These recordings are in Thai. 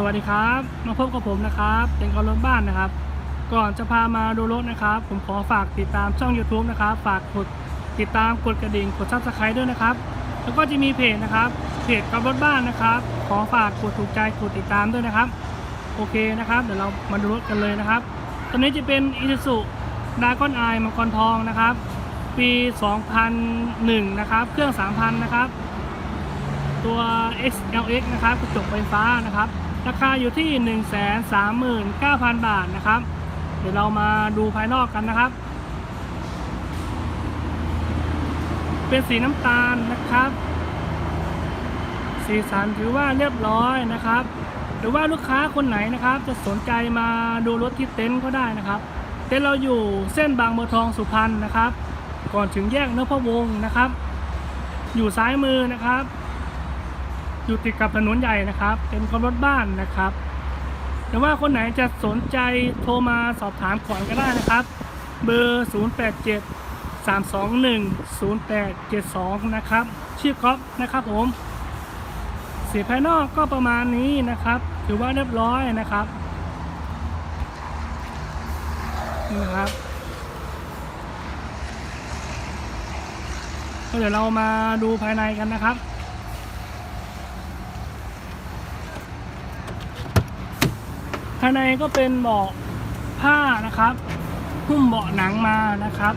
สวัสดีครับ มาพบกับผมนะครับเป็นกอรถบ้านนะครับ ก่อนจะพามาดูรถนะครับ ผมขอฝากติดตามช่อง YouTube นะครับ ฝากกดติดตามกดกระดิ่งกดซับสไครต์ด้วยนะครับ แล้วก็จะมีเพจนะครับเพจกับรถบ้านนะครับ ขอฝากกดถูกใจกดติดตามด้วยนะครับ โอเคนะครับ เดี๋ยวเรามาดูรถกันเลยนะครับตัวนี้จะเป็น i s u z u d a g o n i มังกรทองนะครับ ปี 2001 นะครับ เครื่อง 3,000 นะครับ ตัว XLX นะครับกระจกไฟฟ้านะครับ ราคาอยู่ที่ 139,000 บาทนะครับ เดี๋ยวเรามาดูภายนอกกันนะครับ เป็นสีน้ำตาลนะครับ สีสันถือว่าเรียบร้อยนะครับ หรือว่าลูกค้าคนไหนนะครับ จะสนใจมาดูรถที่เต็นท์ก็ได้นะครับ เต็นท์เราอยู่เส้นบางบัวทองสุพรรณนะครับ ก่อนถึงแยกนพวงศ์นะครับ อยู่ซ้ายมือนะครับ อยู่ติดกับถนนใหญ่นะครับ เป็นคนรถบ้านนะครับ แต่ว่าคนไหนจะสนใจโทรมาสอบถามก่อนก็ได้นะครับ เบอร์ 087 321 0872 นะครับ ชื่อก๊อฟนะครับผมสีภายนอกก็ประมาณนี้นะครับ ถือว่าเรียบร้อยนะครับนี่นะครับก็เดี๋ยวเรามาดูภายในกันนะครับ ภายในก็เป็นเบาะผ้านะครับหุ้มเบาะหนังมานะครับ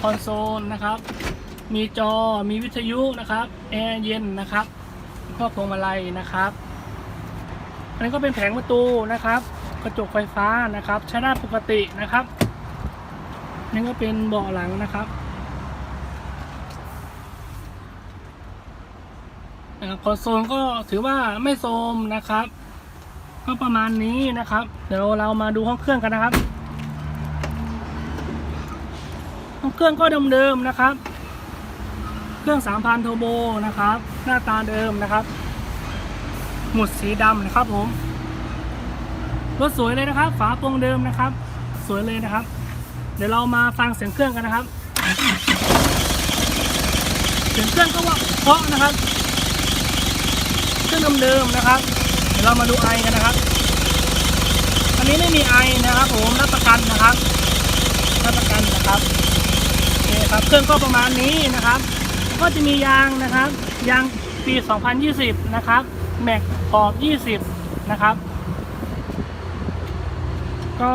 คอนโซลนะครับ มีจอมีวิทยุนะครับแอร์เย็นนะครับแล้วก็พวงมาลัยนะครับ อันนี้ก็เป็นแผงประตูนะครับ กระจกไฟฟ้านะครับใช้ได้ปกตินะครับนี่ก็เป็นเบาะหลังนะครับนะครับคอนโซลก็ถือว่าไม่โทรมนะครับ ก็ประมาณนี้นะครับ เดี๋ยวเรามาดูห้องเครื่องกันนะครับ ห้องเครื่องก็เดิมๆนะครับ เครื่อง 3,000โทโบนะครับ หน้าตาเดิมนะครับ หมุดสีดำนะครับผมรถสวยเลยนะครับ ฝาโปร่งเดิมนะครับ สวยเลยนะครับ เดี๋ยวเรามาฟังเสียงเครื่องกันนะครับ เสียงเครื่องก็ว่าเพาะนะครับ เครื่องเดิมๆนะครับ เดี๋ยวเรามาดูไอกันนะครับ อันนี้ไม่มีไอนะครับ ผมรับประกันนะครับรับประกันนะครับโอเคครับเครื่องก็ประมาณนี้นะครับ ก็จะมียางนะครับ ยางปี 2020 นะครับแม็กขอบ 20 นะครับ ก็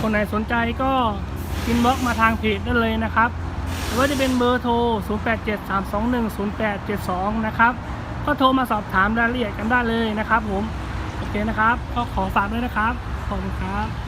คนไหนสนใจก็อินบ็อกมาทางเพจได้เลยนะครับ หรือว่าจะเป็นเบอร์โทร 0873210872 นะครับ ก็โทรมาสอบถามรายละเอียดกันได้เลยนะครับผม โอเคนะครับ ก็ขอฝากด้วยนะครับ ขอบคุณครับ